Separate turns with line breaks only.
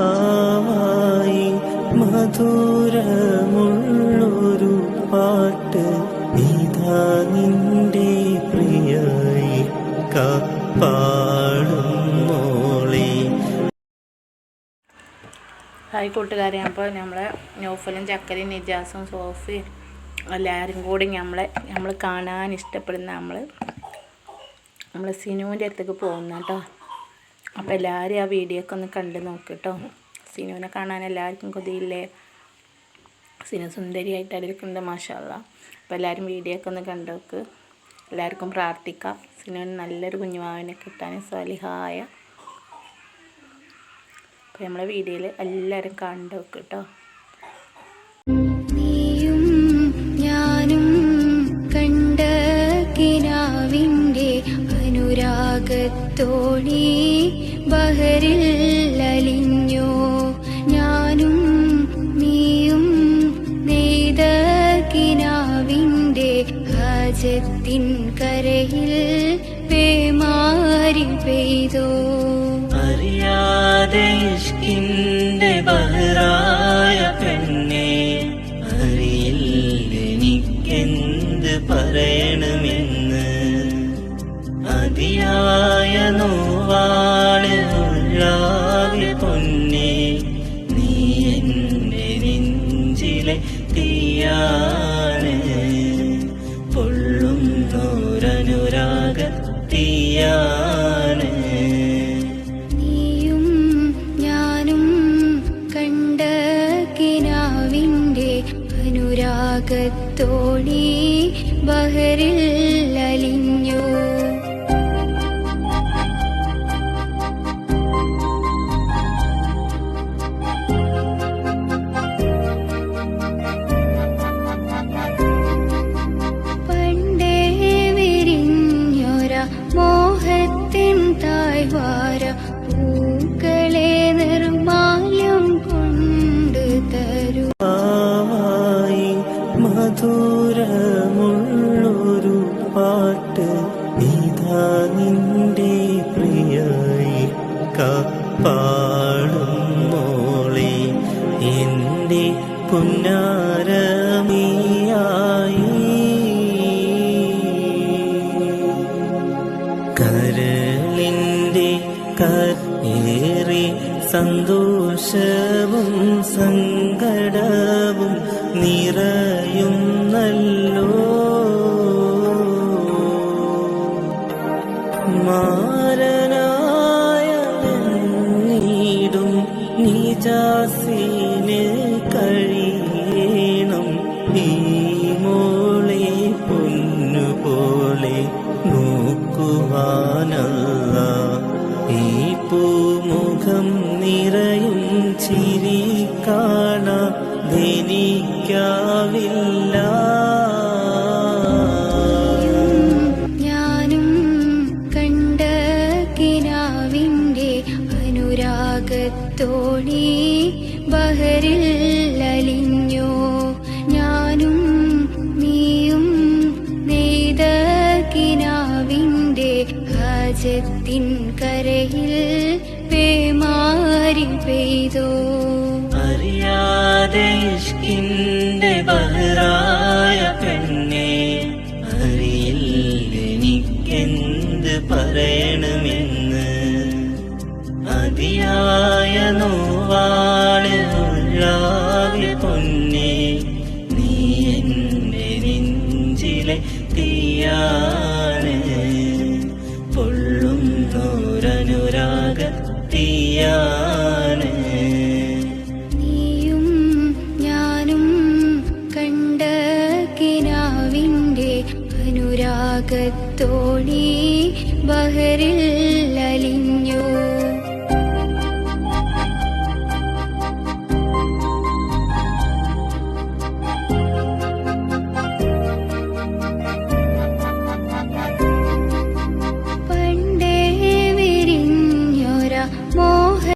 ആയി മധുരമുള്ളൊരു പാട്ട്. ഇതാ നിന്റെ പ്രിയായി പാടും
ഹായ് കൂട്ടുകാരെ അപ്പോൾ നമ്മളെ നോഫലും ചക്കരി നിജാസും സോഫിയും എല്ലാവരും കൂടി നമ്മളെ നമ്മൾ കാണാൻ ഇഷ്ടപ്പെടുന്ന നമ്മൾ നമ്മൾ സിനുവിന്റെ അടുത്തേക്ക് പോകുന്ന കേട്ടോ അപ്പോൾ എല്ലാവരും ആ വീഡിയോ ഒക്കെ ഒന്ന് കണ്ട് നോക്ക് കേട്ടോ സിനുവിനെ കാണാൻ എല്ലാവർക്കും കൊതിയില്ലേ? സിനു സുന്ദരിയായിട്ട് ഇരിക്കുന്നുണ്ട് മാഷാല്ല അപ്പോൾ എല്ലാവരും വീഡിയോ ഒക്കെ ഒന്ന് കണ്ടു നോക്ക്. എല്ലാവർക്കും പ്രാർത്ഥിക്കാം. സിനുവിന് നല്ലൊരു കുഞ്ഞുമാവിനെ കിട്ടാൻ സ്വലിഹായ അപ്പോൾ നമ്മളെ വീഡിയോയിൽ എല്ലാവരും കണ്ടു നോക്ക് കേട്ടോ
അനുരാഗത്തോണി ബഹറിൽ ലലിഞ്ഞോ ഞാനും നീയും നെയ്ത കിനാവിന്റെ ഹാജത്തിൻ കരയിൽ പേമാരി പെയ്തോ.
അറിയാതെ ഇഷ്കിന്റെ പൊന്നെ നീ എന്റെ നെഞ്ചിലെ തീയാണ്. പൊള്ളുന്നോരനുരാഗത്തീയാണ്.
നീയും ഞാനും കണ്ട കിനാവിന്റെ അനുരാഗത്തോടി ബഹരിൽ അലിഞ്ഞു
എന്റെ പുന്നാരമിയായി. കരളിന്റെ കരേറി സന്തോഷവും സങ്കടവും നിറയും നല്ലോ മാരനായ നീടും നിജാസിന് ചിരി കാണാതെനിക്കാവില്ല
ഞാനും കണ്ട കിനാവിന്റെ അനുരാഗത്തോണി ബഹരിൽ ലലിഞ്ഞോ ഞാനും നീയും നെയ്ത കിനാവിന്റെ ഹാജത്തിൻ കരയിൽ പേമാരി പെയ്തോ.
അറിയാതെ ഇഷ്കിന്റെ ബഹറായ
അനുരാഗത്തോണി ബഹറിൽ